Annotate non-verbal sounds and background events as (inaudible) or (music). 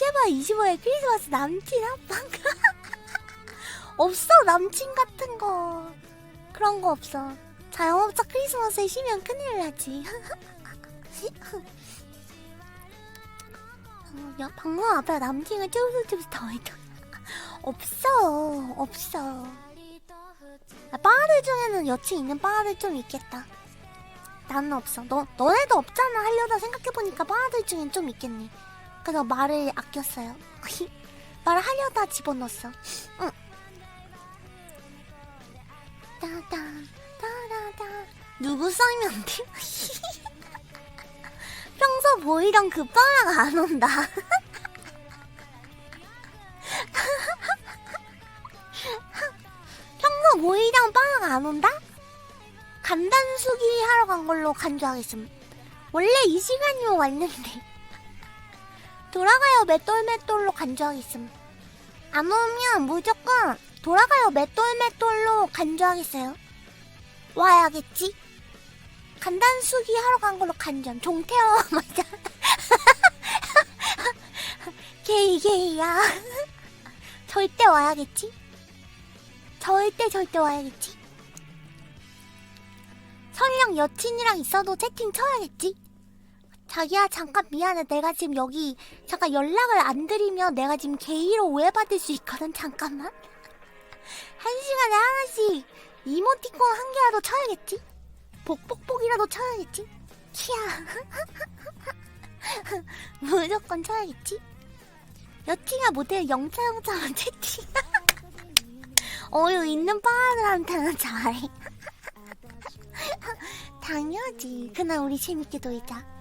제발 25일 크리스마스 남친 합방. (laughs) 없어 남친 같은 거. 그런 거 없어. 자영업자 크리스마스에 쉬면 큰일 나지. (laughs) 어, 야 방송 앞에 남친을 쭈글쭈글 더 해줘. (laughs) 없어 없어. 아, 바들 중에는 여친 있는 바들 좀 있겠다. 나는 없어. 너, 너네도 없잖아. 하려다 생각해보니까 바들 중엔 좀 있겠네 그래서 말을 아꼈어요. (laughs) 말을 하려다 집어넣었어. 응. 누구 썰면 돼? (laughs) 평소 보이던 그 빠랑 안 온다. (laughs) 평소 보이던 빠랑 안 온다? 간단수기 하러 간 걸로 간주하겠음. 원래 이 시간이면 왔는데 돌아가요 맷돌 맷돌로 간주하겠음. 안 오면 무조건 돌아가요 맷돌 맷돌로 간주하겠어요. 와야겠지? 간단수기 하러 간 걸로 간전 종태어 (laughs) 맞아. 게이 게이야. 절대 와야겠지? 절대 절대 와야겠지? 설령 여친이랑 있어도 채팅 쳐야겠지 자기야 잠깐 미안해. 내가 지금 여기 잠깐 연락을 안 드리면 내가 지금 게이로 오해받을 수 있거든 잠깐만. (laughs) 한 시간에 하나씩 이모티콘 한 개라도 쳐야겠지? 복복복이라도 쳐야겠지? 키야 (laughs) 무조건 쳐야겠지? 여친아 못해 영차 영차만 채팅 어유 있는 빠들한테는 잘해. (laughs) 당연하지. 그날 우리 재밌게 놀자